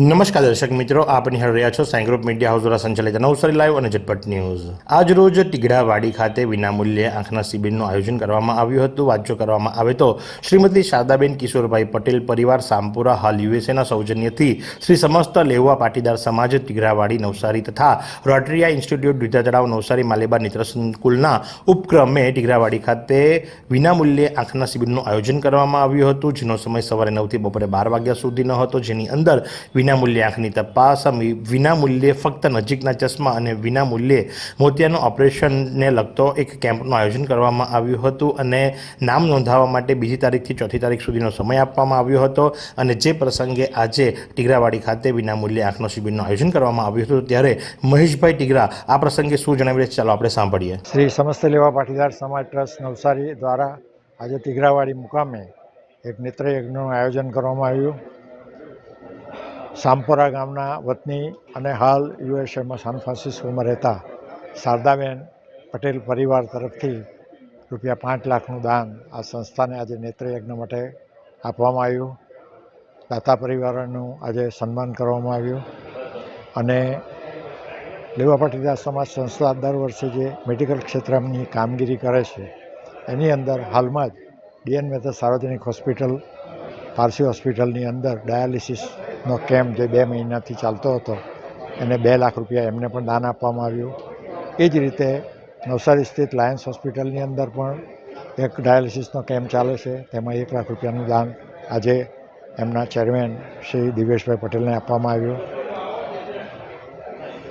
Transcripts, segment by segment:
નમસ્કાર દર્શક મિત્રો, આપ નિહાળ રહ્યા છો સાઈ ગ્રુપ મીડિયા હાઉસ દ્વારા સંચાલિત નવસારી લાઈવ અને ઝટપટ ન્યૂઝ. આજ રોજ ટીગડાવાડી ખાતે વિનામૂલ્યે આંખના શિબિરનું આયોજન કરવામાં આવ્યું હતું. વાંચો કરવામાં આવે તો શ્રીમતી શારદાબેન કિશોરભાઈ પટેલ પરિવાર સામપુરા હાલ યુએસએના સૌજન્યથી શ્રી સમસ્ત લેવા પાટીદાર સમાજ ટીગડાવાડી, નવસારી તથા રોટરિયા ઇન્સ્ટિટ્યૂટ દુધા તળાવ નવસારી માલેબાર નેત્ર સંકુલના ઉપક્રમે ટીગડાવાડી ખાતે વિનામૂલ્યે આંખના શિબિરનું આયોજન કરવામાં આવ્યું હતું, જેનો સમય સવારે નવથી બપોરે બાર વાગ્યા સુધીનો હતો. જેની અંદર વિનામૂલ્યે આંખની તપાસ વિનામૂલ્યે ફક્ત નજીકના ચશ્મા અને વિનામૂલ્યે મોતિયાનું ઓપરેશનને લગતો એક કેમ્પનું આયોજન કરવામાં આવ્યું હતું અને નામ નોંધાવવા માટે બીજી તારીખથી ચોથી તારીખ સુધીનો સમય આપવામાં આવ્યો હતો અને જે પ્રસંગે આજે ટીગરાવાડી ખાતે વિનામૂલ્યે આંખનો શિબિરનું આયોજન કરવામાં આવ્યું હતું, ત્યારે મહેશભાઈ ટીગરા, આ પ્રસંગે શું જણાવી રહ્યા ચાલો આપણે સાંભળીએ. શ્રી સમસ્ત લેવા પાટીદાર સમાજ ટ્રસ્ટ નવસારી દ્વારા આજે ટીગરાવાડી મુકામે એક નેત્રયજ્ઞનું આયોજન કરવામાં આવ્યું. સામપોરા ગામના વતની અને હાલ યુએસએમાં સાન ફ્રાન્સિસ્કોમાં રહેતા શારદાબેન પટેલ પરિવાર તરફથી રૂપિયા પાંચ લાખનું દાન આ સંસ્થાને આજે નેત્રયજ્ઞ માટે આપવામાં આવ્યું. દાતા પરિવારોનું આજે સન્માન કરવામાં આવ્યું. અને લેવા પાટીદાર સમાજ સંસ્થા દર વર્ષે જે મેડિકલ ક્ષેત્રની કામગીરી કરે છે, એની અંદર હાલમાં જ ડીએન મહેતા સાર્વજનિક હોસ્પિટલ પારસી હોસ્પિટલની અંદર ડાયાલિસિસનો કેમ્પ જે બે મહિનાથી ચાલતો હતો, એને બે લાખ રૂપિયા એમને પણ દાન આપવામાં આવ્યું. એ જ રીતે નવસારી સ્થિત લાયન્સ હોસ્પિટલની અંદર પણ એક ડાયાલિસિસનો કેમ્પ ચાલે છે, તેમાં એક લાખ રૂપિયાનું દાન આજે એમના ચેરમેન શ્રી દિવેશભાઈ પટેલને આપવામાં આવ્યું.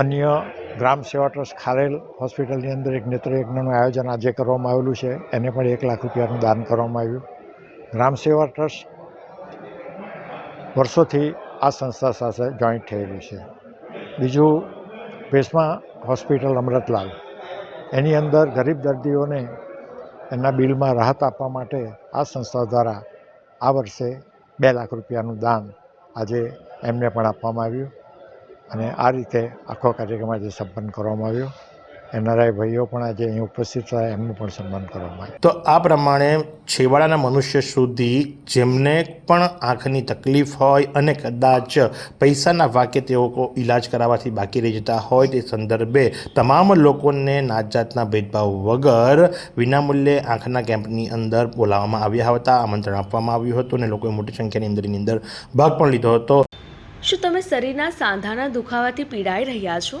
અન્ય ગ્રામ સેવા ટ્રસ્ટ ખારેલ હોસ્પિટલની અંદર એક નેત્રયજ્ઞનું આયોજન આજે કરવામાં આવેલું છે, એને પણ એક લાખ રૂપિયાનું દાન કરવામાં આવ્યું. ગ્રામ સેવા ટ્રસ્ટ વર્ષોથી આ સંસ્થા સાથે જોઈન્ટ થયેલી છે. બીજું, ભેસમા હોસ્પિટલ અમૃતલાલ એની અંદર ગરીબ દર્દીઓને એમના બિલમાં રાહત આપવા માટે આ સંસ્થા દ્વારા આ વર્ષે બે લાખ રૂપિયાનું દાન આજે એમને પણ આપવામાં આવ્યું અને આ રીતે આખો કાર્યક્રમ આજે સંપન્ન કરવામાં આવ્યો. એનઆરઆઈ ભાઈઓ પણ આજે અહીં ઉપસ્થિત થયા એમનું પણ સન્માન કરવામાં આવ્યું તો આ પ્રમાણે છેવાડાના મનુષ્ય સુધી જેમને પણ આંખની તકલીફ હોય અને કદાચ પૈસાના વાકે તેઓ કો- ઈલાજ કરાવવાથી બાકી રહી જતા હોય તે સંદર્ભે તમામ લોકોને નાતજાતના ભેદભાવ વગર વિનામૂલ્યે આંખના કેમ્પની અંદર બોલાવવામાં આવ્યા હતા આમંત્રણ આપવામાં આવ્યું હતું અને લોકોએ મોટી સંખ્યાની અંદરની અંદર ભાગ પણ લીધો હતો. શું તમે શરીરના સાંધાના દુખાવાથી પીડાઈ રહ્યા છો?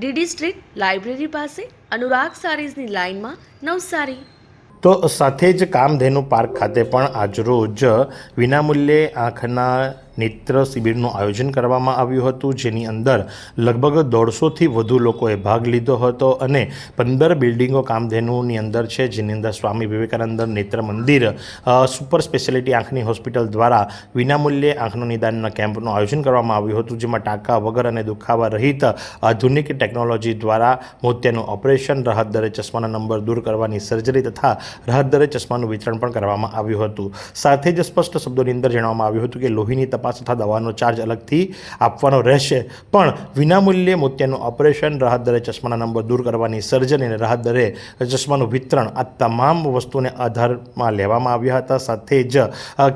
DD street library પાસે અનુરાગ સારીઝની લાઇનમાં નવસારી. તો સાથે જ કામધેનુ પાર્ક ખાતે પણ આજરોજ વિનામૂલ્યે આંખના નેત્ર શિબિરનું આયોજન કરવામાં આવ્યું હતું. જેની અંદર લગભગ દોઢસોથી વધુ લોકોએ ભાગ લીધો હતો અને પંદર બિલ્ડિંગો કામધેનુની અંદર છે, જેની અંદર સ્વામી વિવેકાનંદ નેત્ર મંદિર સુપર સ્પેશિયાલિટી આંખની હોસ્પિટલ દ્વારા વિનામૂલ્યે આંખનું નિદાનના કેમ્પનું આયોજન કરવામાં આવ્યું હતું. જેમાં ટાંકા વગર અને દુખાવા રહિત આધુનિક ટેકનોલોજી દ્વારા મોતિયાનું ઓપરેશન, રાહત દરે ચશ્માના નંબર દૂર કરવાની સર્જરી તથા રાહત દરે ચશ્માનું વિતરણ પણ કરવામાં આવ્યું હતું. સાથે જ સ્પષ્ટ શબ્દોની અંદર જણાવવામાં આવ્યું હતું કે લોહીની તપાસ તથા દવાનો ચાર્જ અલગથી આપવાનો રહેશે. પણ વિનામૂલ્યે મોતિયાનું ઓપરેશન રાહત દરે ચશ્માના નંબર દૂર કરવાની સર્જરી અને રાહત દરે ચશ્માનું વિતરણ આ તમામ વસ્તુને આધારમાં લેવામાં આવ્યા હતા. સાથે જ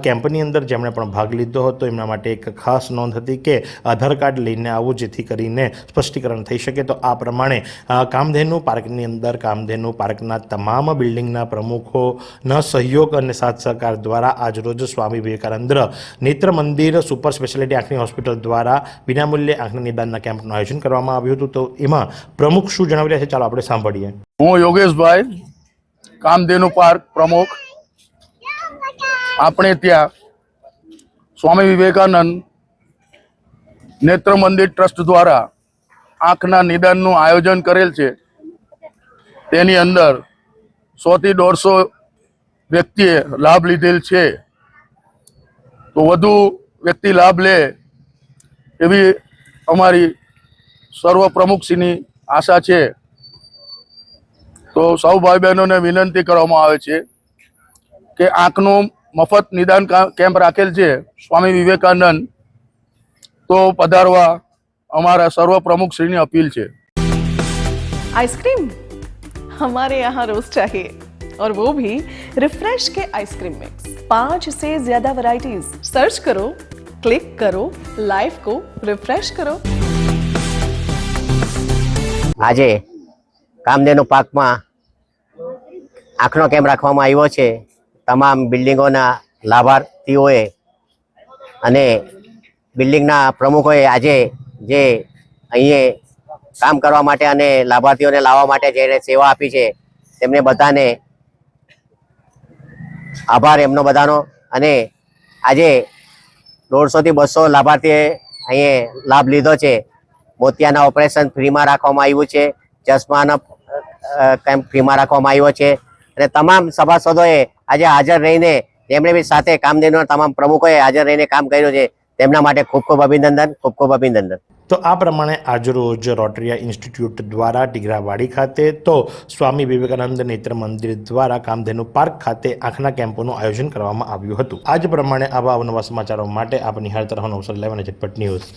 કેમ્પની અંદર જેમણે પણ ભાગ લીધો હતો, એમના માટે એક ખાસ નોંધ હતી કે આધાર કાર્ડ લઈને આવવું જેથી કરીને સ્પષ્ટીકરણ થઈ શકે. તો આ પ્રમાણે કામધેનુ પાર્કની અંદર, કામધેનુ પાર્કના તમામ બિલ્ડિંગના પ્રમુખોના સહયોગ અને સાથ સહકાર દ્વારા આજરોજ સ્વામી વિવેકાનંદ નેત્ર મંદિર સુપર સ્પેશિયાલિટી આંખની હોસ્પિટલ દ્વારા વિનામૂલ્યે આંખના નિદાનના કેમ્પનું આયોજન કરવામાં આવ્યું હતું. તો એમાં પ્રમુખ શું જણાવી રહ્યા છે? ચાલો આપણે સાંભળીએ. હું યોગેશભાઈ, કામધેનુ પાર્ક પ્રમુખ. આપણે ત્યાં સ્વામી વિવેકાનંદ નેત્ર મંદિર ટ્રસ્ટ દ્વારા આંખના નિદાનનું આયોજન કરેલ છે. તેની અંદર સોથી દોઢસો વ્યક્તિએ લાભ લીધેલ છે. તો વધુ વ્યક્તિ લાભ લે એવી અમારી સર્વ પ્રમુખશ્રીની આશા છે તો સૌ ભાઈ બહેનોને વિનંતી કરવામાં આવે છે કે આંખનું મફત નિદાન કા- કેમ્પ રાખેલ છે સ્વામી વિવેકાનંદ તો પધારવા અમારા સર્વ પ્રમુખ શ્રીની અપીલ છે आइसक्रीम हमारे यहाँ रोज चाहिए और वो भी रिफ्रेश के आइसक्रीम मिक्स पांच से ज्यादा वैरायटीज सर्च करो ક્લિક કરો લાઈફ કો, રિફ્રેશ કરો. આજે કામધેનુ પાકમાં આંખનો કેમ રાખવામાં આવ્યો છે, તમામ બિલ્ડિંગોના લાભાર્થીઓએ અને બિલ્ડિંગના પ્રમુખોએ આજે જે અહીંયા કામ કરવા માટે અને લાભાર્થીઓને લાવવા માટે જેને સેવા આપી છે, તેમને બધાને આભાર એમનો બધાનો. અને આજે દોઢસોથી બસો લાભાર્થીએ અહીંયા લાભ લીધો છે. મોતિયાના ઓપરેશન ફ્રીમાં રાખવામાં આવ્યું છે. ચશ્માનો કેમ્પ ફ્રીમાં રાખવામાં આવ્યો છે. અને તમામ સભાસદોએ આજે હાજર રહીને તેમણે બી સાથે કામધેનુના તમામ પ્રમુખોએ હાજર રહીને કામ કર્યું છે. તેમના માટે ખૂબ ખૂબ અભિનંદન, ખૂબ ખૂબ અભિનંદન. તો આ પ્રમાણે આજરોજ રોટરિયા ઇન્સ્ટિટ્યૂટ દ્વારા ટીગરાવાડી ખાતે તો સ્વામી વિવેકાનંદ નેત્ર મંદિર દ્વારા કામધેનુ પાર્ક ખાતે આંખના કેમ્પોનું આયોજન કરવામાં આવ્યું હતું. આજ પ્રમાણે આવા અવનવા સમાચારો માટે આપ હર તરફનો અવસર લેવાના ઝટપટ ન્યૂઝ.